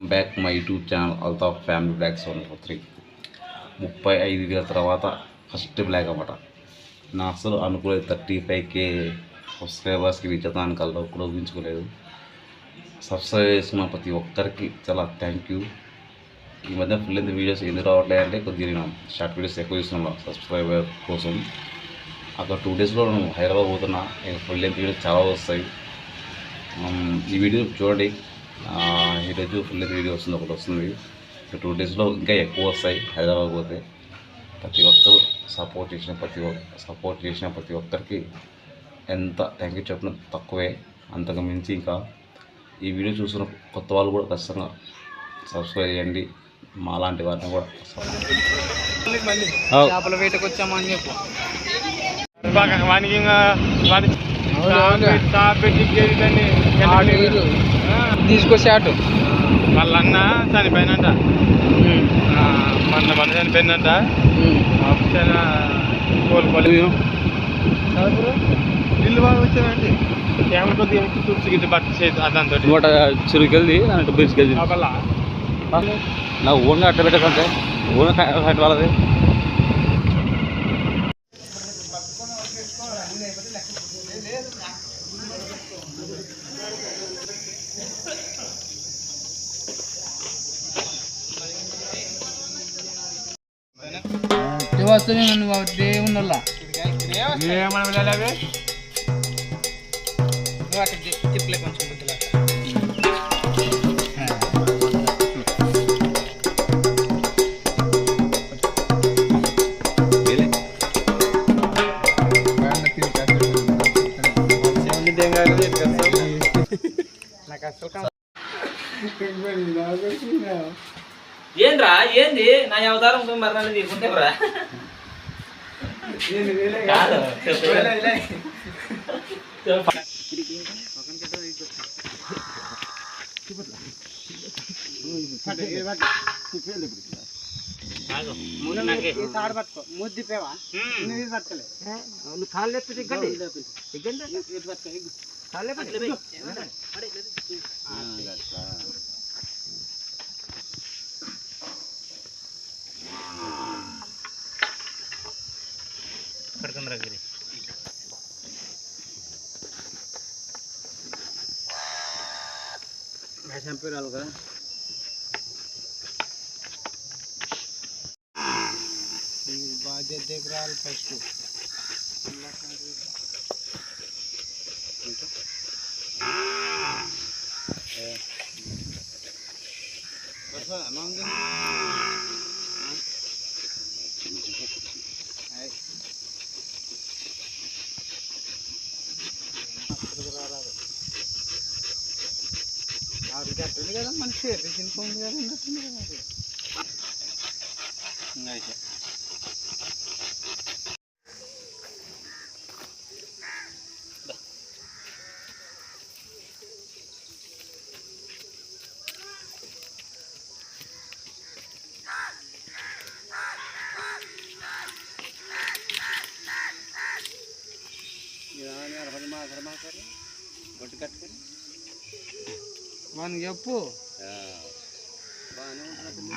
Back my YouTube channel Altaf family vlogs one four three ముప్పై ఐదు వేల తర్వాత ఫస్ట్ బ్లాగ్ అన్నమాట. నా అసలు అనుకోలేదు థర్టీ ఫైవ్ కే సబ్స్క్రైబర్స్కి రీచ్ అవుతాను కలర్ కూడా ఊహించుకోలేదు. సబ్స్క్రైబ్ చేసుకున్న ప్రతి ఒక్కరికి చాలా థ్యాంక్ యూ ఈ మధ్య ఫుల్ ఎంత వీడియోస్ ఎందుకు రావట్లేదు అంటే కొద్దిగా నేను షార్ట్ వీడియోస్ ఎక్కువ చూస్తున్నాను సబ్స్క్రైబర్ కోసం. అక్కడ టూ డేస్లో నేను హైదరాబాద్ పోతున్నా. ఫుల్ ఎంత వీడియోస్ చాలా వస్తాయి. Um, ఈ వీడియో చూడండి. ఈరోజు ఫుల్ వీడియో వస్తుంది ఒకటి వస్తుంది ఇంకా టూ డేస్లో ఇంకా ఎక్కువ వస్తాయి హైదరాబాద్ పోతే. ప్రతి ఒక్కరు సపోర్ట్ చేసిన ప్రతి ఒక్క సపోర్ట్ చేసిన ప్రతి ఒక్కరికి ఎంత థ్యాంక్ యూ చెప్పిన తక్కువే. అంతకు మించి ఇంకా ఈ వీడియో చూసిన కొత్త వాళ్ళు కూడా ఖచ్చితంగా సబ్స్క్రైబ్ చేయండి. మాలాంటి వారిని కూడా చేపల వేటకు వచ్చామని చెప్పు. తీసుకొచ్చి అటు వాళ్ళ అన్న చనిపోయినంట. మన మన చనిపోయిందంట. కోలుకోలేదు. ఇల్లు బాగా వచ్చానండి ఏమో కొద్దిగా తుడిచి గిట్టు బట్ట చేతి అదంతో నూట చురుకెళ్ళి అంటే బీచ్కెళ్ళి లోపల నా ఓన్గా అట్ట పెట్టకంటే ఓన్ కరెంట్ వాళ్ళది. వస్తుంది నువ్వు అదే ఉండాలా ఏమని వెళ్ళాలి నువ్వు అక్కడ తిప్పలే కొంచెం ముందులా నాకు అసలు ఏంద్రా? ఏంది? నా అవతారం మరి నన్ను తీసుకుంటే రా కాదు? ముద్దిపోవా నువ్వు పట్టుకోలే. నువ్వు లేకపోతే పట్టుకో. కాళ్ళు లేకపోతే ಕರ್ಕೊಂಡ್ರಾಗಿರಿ ಅಲ್ಗ बाजे देख रहा है फ़र्स्ट बस मांगे ఆవిడకి అట్టుంది కదా మన చేతి తినుకోండి కదా ఉన్నట్టుంది కదా అయితే. వానికి చెప్పు బాగానే ఉంటుంది.